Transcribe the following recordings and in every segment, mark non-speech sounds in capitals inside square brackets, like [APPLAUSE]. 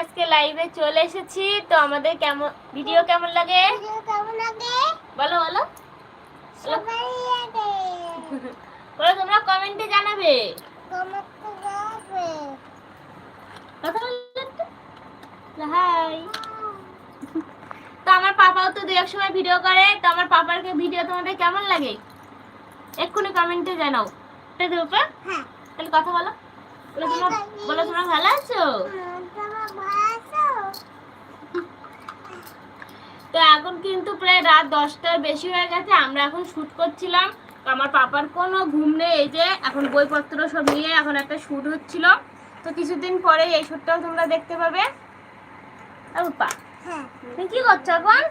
আজকে চলে এসেছি। তো আমাদের কেমন ভিডিও কেমন লাগে? তোমরা কমেন্টে জানাবে। হাই তো আমার পাপাও তো দু এক সময় ভিডিও করে। তো আমার পাপারকে ভিডিও তোমাদের কেমন লাগে? এক্ষুনি কমেন্টে জানাও। এটা দেবো পা? তাহলে কথা বলো। বলো তোমরা বলো তোমরা ভালো আছো? তো এখন কিন্তু প্রায় রাত দশটার বেশি হয়ে গেছে আমরা এখন শুট করছিলাম। তো আমার পাপার কোনো ঘুম নেই এই যে এখন বইপত্র সব নিয়ে এখন একটা শুট হচ্ছিল। তো কিছুদিন পরে এই শুটটাও তোমরা দেখতে পাবে। আর পা তুমি কি করছ এখন?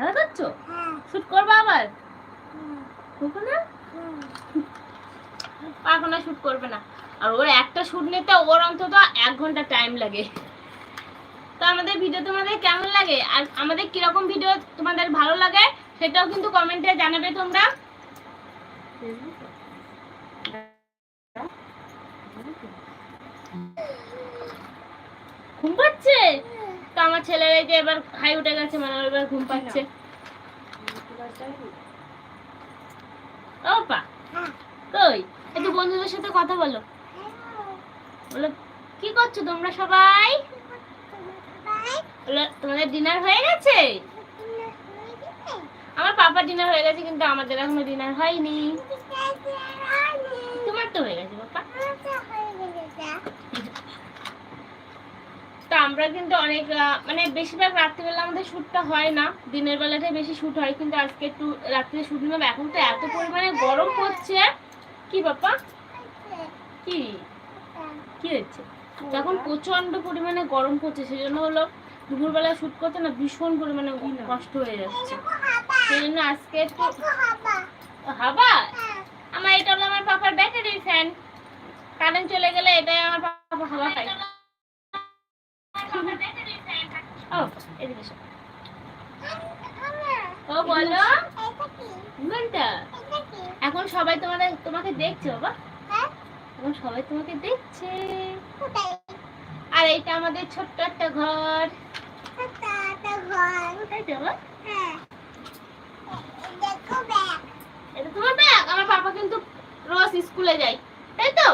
খেলা করছ? শুট করব আবার? করব না? পা শুট করবে না। আর ওর একটা শুট নিতে ওর অন্তত এক ঘণ্টা টাইম লাগে। তো আমাদের ভিডিও তোমাদের কেমন লাগে? আর আমাদের কীরকম ভিডিও তোমাদের ভালো লাগে সেটাও কিন্তু কমেন্টে জানাবে তোমরা। ঘুম পাচ্ছে? তো আমার ছেলের এই যে এবার হাই উঠে গেছে মানে এবার ঘুম পাচ্ছে। ও পা কই? একটু বন্ধুদের সাথে কথা বলো। বলো কি করছ তোমরা সবাই? তোমাদের ডিনার হয়ে গেছে? আমার পাপার ডিনার হয়ে গেছে কিন্তু আমাদের এখনও ডিনার হয়নি। তোমার তো হয়ে গেছে পাপা তো আমরা কিন্তু অনেক মানে বেশিরভাগ রাত্রিবেলা আমাদের শ্যুটটা হয় না। দিনের বেলাটাই বেশি শ্যুট হয় কিন্তু আজকে একটু রাত্রে শ্যুট নিলাম। এখন তো এত পরিমাণে গরম পড়ছে। কি বাপা কি? কি হচ্ছে তখন প্রচণ্ড পরিমাণে গরম পড়ছে সেই জন্য হলো দুপুরবেলা শ্যুট করতে না ভীষণ পরিমাণে কষ্ট হয়ে যাচ্ছে। সেই জন্য আজকে একটু হাবা আমার এটা হলো আমার পাপার ব্যাটারি ফ্যান কারেন্ট চলে গেলে এটাই আমার পাপা হাওয়া পায় ও এদিকে ও বলো ঘণ্টা এখন সবাই তোমাদের তোমাকে দেখছে বাবা। এখন সবাই তোমাকে দেখছে। আর এইটা আমাদের ছোট্ট একটা ঘর। বাবা? এটা তোমার ব্যাগ? আমার পাপা কিন্তু রোজ স্কুলে যায় তাই তো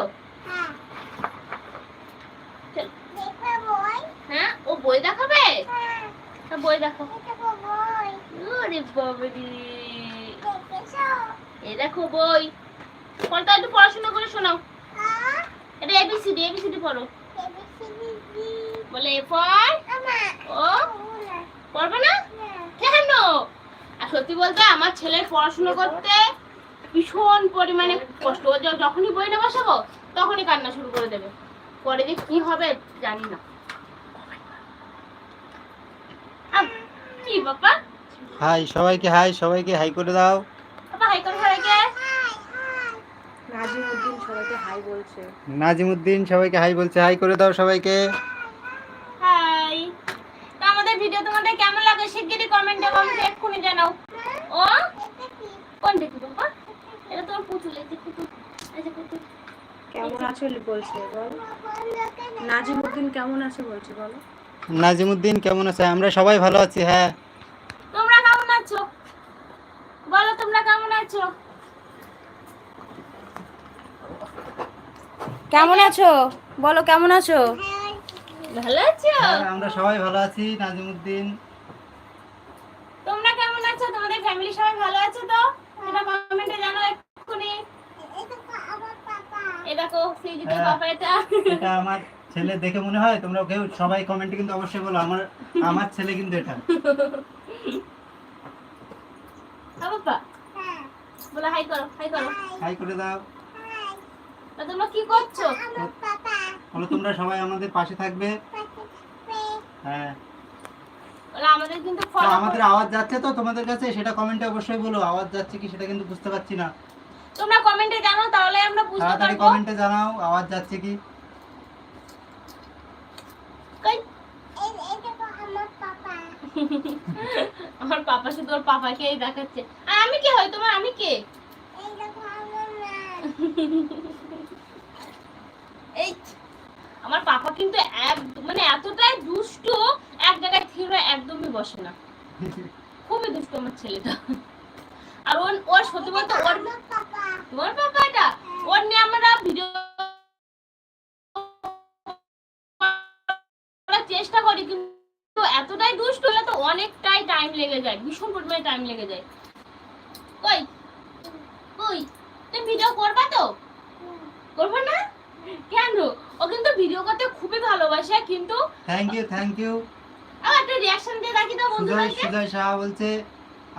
চল। হ্যাঁ ও বই দেখাবে? তা বই দেখো। ওরে বাবারে। এই দেখো বই। পড়তে একটু পড়াশোনা করে শোনাও। এটা এবিসিডি এবিসিডি পড়ো। বলে এ ফর ও? পড়বে না? কেন? আর সত্যি বলতে আমার ছেলের পড়াশোনা করতে ভীষণ পরিমাণে কষ্ট। যখনই বই না বসাবো তখনই কান্না শুরু করে দেবে। পরে যে কি হবে জানি না আহ, কি বাবা। হাই সবাইকে হাই সবাইকে হাই করে দাও। বাবা হাই করে সবাইকে। নাজিমুদ্দিন সবাইকে হাই বলছে। নাজিমুদ্দিন সবাইকে হাই বলছে হাই করে দাও সবাইকে। হাই। তো আমাদের ভিডিও তোমাদের কেমন লাগে শিগগিরই কমেন্টে কমেন্টে এক্ষুনি জানাও। ও? কোনটা কি বাবা? এটা তোমার পুতুল এই যে পুতুল এই যে পুতুল। কেমন আছো বলছে বল। নাজিমুদ্দিন কেমন আছে বলছে বলো। নাজিমুদ্দিন কেমন আছে? আমরা সবাই ভালো আছি হ্যাঁ তোমরা কেমন আছো বলো তোমরা কেমন আছো? কেমন আছো? বলো কেমন আছো? ভালো আছো? হ্যাঁ, আমরা সবাই ভালো আছি নাজিমুদ্দিন। তোমরা কেমন আছো? তোমাদের ফ্যামিলি সবাই ভালো আছে তো? এটা কমেন্টে জানাও এক্ষুনি। এই দেখো সেই যে হ্যাঁ। বাবা এটা। এটা আমার ছেলে দেখে মনে হয়? তোমরা কেউ সবাই কমেন্টে কিন্তু অবশ্যই বলো আমার আমার ছেলে কিন্তু এটা [LAUGHS] হ্যাঁ বাবা বলো হাই করো হাই করো। হাই করে দাও। তোমরা কি করছ? বলো তোমরা সবাই আমাদের পাশে থাকবে। হ্যাঁ। আমাদের কিন্তু আমাদের আওয়াজ যাচ্ছে তো তোমাদের কাছে? সেটা কমেন্টে অবশ্যই বলো। আওয়াজ যাচ্ছে কি সেটা কিন্তু বুঝতে পারছি না। তোমরা কমেন্টে জানাও তাহলে আমরা বুঝতে তাড়াতাড়ি পারব। কমেন্টে জানাও আওয়াজ যাচ্ছে কি কই আমার পাপা শুধু ওর পাপাকেই দেখাচ্ছে। আর আমি কে হয়? তোমার আমি কে? এই আমার পাপা কিন্তু এক মানে এতটাই দুষ্টু এক জায়গায় স্থির একদমই বসে না। খুবই দুষ্ট আমার ছেলেটা। আর ওর ওর সত্যি বলতে ওর তোমার পাপা এটা? ওর নিয়ে আমরা ভিডিও অনেকটাই টাইম লেগে যায় ভীষণ পরিমাণে টাইম লেগে যায়। কই? কই? তুমি ভিডিও করবা তো? করবে না? কেন? ও কিন্তু ভিডিও করতে খুবই ভালোবাসে কিন্তু থ্যাংক ইউ থ্যাংক ইউ আমার একটা রিয়াকশন দিয়ে রাখি দাও বন্ধুদেরকে। সুজয় সাহা বলছে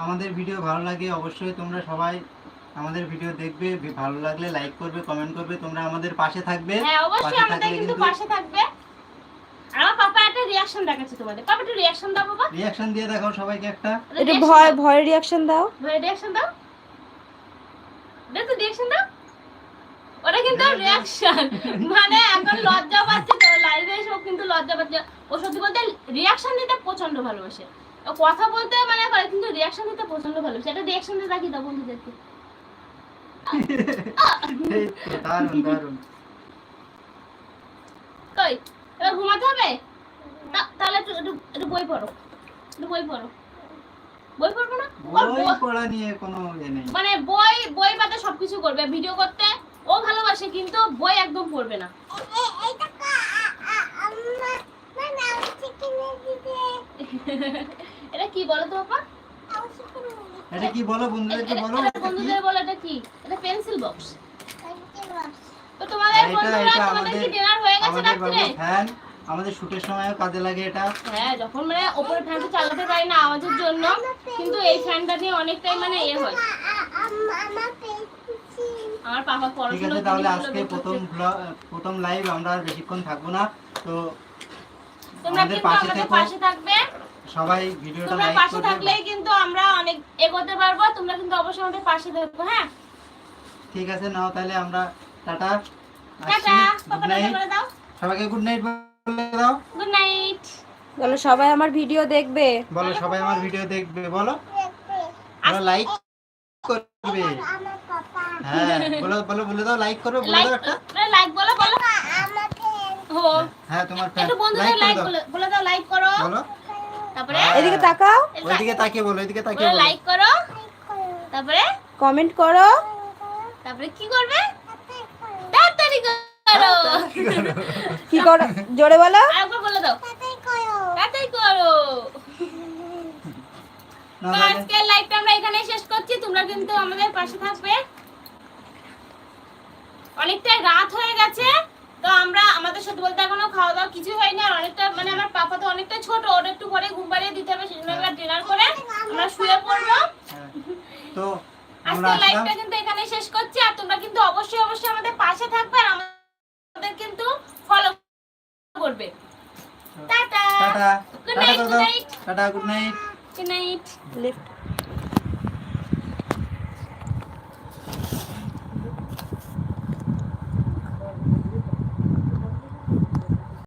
আমাদের ভিডিও ভালো লাগে অবশ্যই তোমরা সবাই আমাদের ভিডিও দেখবে ভালো লাগলে লাইক করবে কমেন্ট করবে তোমরা আমাদের পাশে থাকবে। হ্যাঁ অবশ্যই আমাদের কিন্তু পাশে থাকবে। আমার রিয়াকশন দেখাচ্ছে তোমাদের। পাপা একটা রিয়াকশন দাও বাবা। রিয়াকশন দিয়ে দেখাও সবাইকে একটা। একটু ভয় ভয় রিয়াকশন দাও। ভয় রিয়াকশন দাও। দে রিয়াকশন দাও। ওটা কিন্তু দে, দে। রিয়াকশন মানে এখন লজ্জা পাচ্ছে তো লাইভে এসে কিন্তু লজ্জা পাচ্ছে। ও সত্যি বলতে রিয়াকশন দিতে প্রচণ্ড ভালোবাসে। ও কথা বলতে মানে করে কিন্তু রিয়াকশন দিতে প্রচণ্ড ভালোবাসে। এটা রিয়াকশন দিয়ে রাখি দাও বন্ধুদেরকে। এই তো, দারুণ দারুণ। কই এবার ঘুমাতে হবে? তাহলে একটু বই পড়ো। একটু বই পড়ো। বই পড়ব না? বই বই- পড়া নিয়ে কোনো ইয়ে নেই। মানে বই বই পাতে সবকিছু করবে। ভিডিও করতে ও ভালোবাসে কিন্তু বই একদম পড়বে না। [LAUGHS] এটা কি বলো তো বাবা? এটা কি বলো? বন্ধুদেরকে বলো? এটা এটা কি? বন্ধুদের বলো এটা কি? এটা পেন্সিল বক্স। তো তোমাদের বন্ধুরা তোমাদের কি ডিনার হয়ে গেছে রাত্রে? আমাদের শুটের সময়ও কাজে লাগে এটা। হ্যাঁ যখন মানে ওপরে ফ্যানটা চালাতে পারি না আওয়াজের জন্য কিন্তু এই ফ্যানটা নিয়ে অনেকটাই মানে এ হয়। আমার পাপা ঠিক আছে তাহলে আজকে প্রথম প্রথম লাইভ আমরা আর বেশিক্ষণ থাকব না। তো তোমরা আমাদের কিন্তু পাশে থেকো। পাশে থাকবে। সবাই ভিডিওটা লাইক পাশে করবে। থাকলেই কিন্তু আমরা অনেক এগোতে পারব। তোমরা কিন্তু অবশ্যই আমাদের পাশে থাকবে হ্যাঁ? ঠিক আছে নাও তাহলে আমরা টাটা। টাটা। সবাইকে গুড নাইট দাও। গুড নাইট বলো সবাই আমার ভিডিও দেখবে। বলো সবাই আমার ভিডিও দেখবে বলো। বলো লাইক করবে। হ্যাঁ বলো বলো বলে দাও লাইক করবে বলে দাও একটা। লাইক বলো বলো। হ্যাঁ তোমার ফ্যান একটু বন্ধুদের লাইক বলে দাও লাইক করো। বলো। তারপরে হ্যাঁ। এদিকে তাকাও। ওইদিকে তাকিয়ে বলো ওইদিকে তাকিয়ে বলো লাইক করো। তারপরে কমেন্ট করো। তারপরে কি করবে? তাড়াতাড়ি করো। করো জোরে বলো। আরেকবার বলে দাও। তাড়াতাড়ি করো। না, তো আজকের লাইভটা আমরা এখানেই শেষ করছি। তোমরা কিন্তু আমাদের পাশে থাকবে। অনেকটাই রাত হয়ে গেছে। তো আমরা আমাদের সত্যি বলতে এখনও খাওয়া দাওয়া কিছু হয়নি। আর অনেকটা মানে আমার পাপা তো অনেকটা ছোট ওর একটু পরে ঘুম পাড়িয়ে দিতে হবে সেজন্য আমরা ডিনার করে আমরা শুয়ে পড়ব। হ্যাঁ। তো লাইভটা কিন্তু এখানে শেষ করছি। আর তোমরা কিন্তু অবশ্যই অবশ্যই আমাদের পাশে থাকবে। আর আমাদের কিন্তু করবে। Tata. Tata. Good night. Tata good night good night lift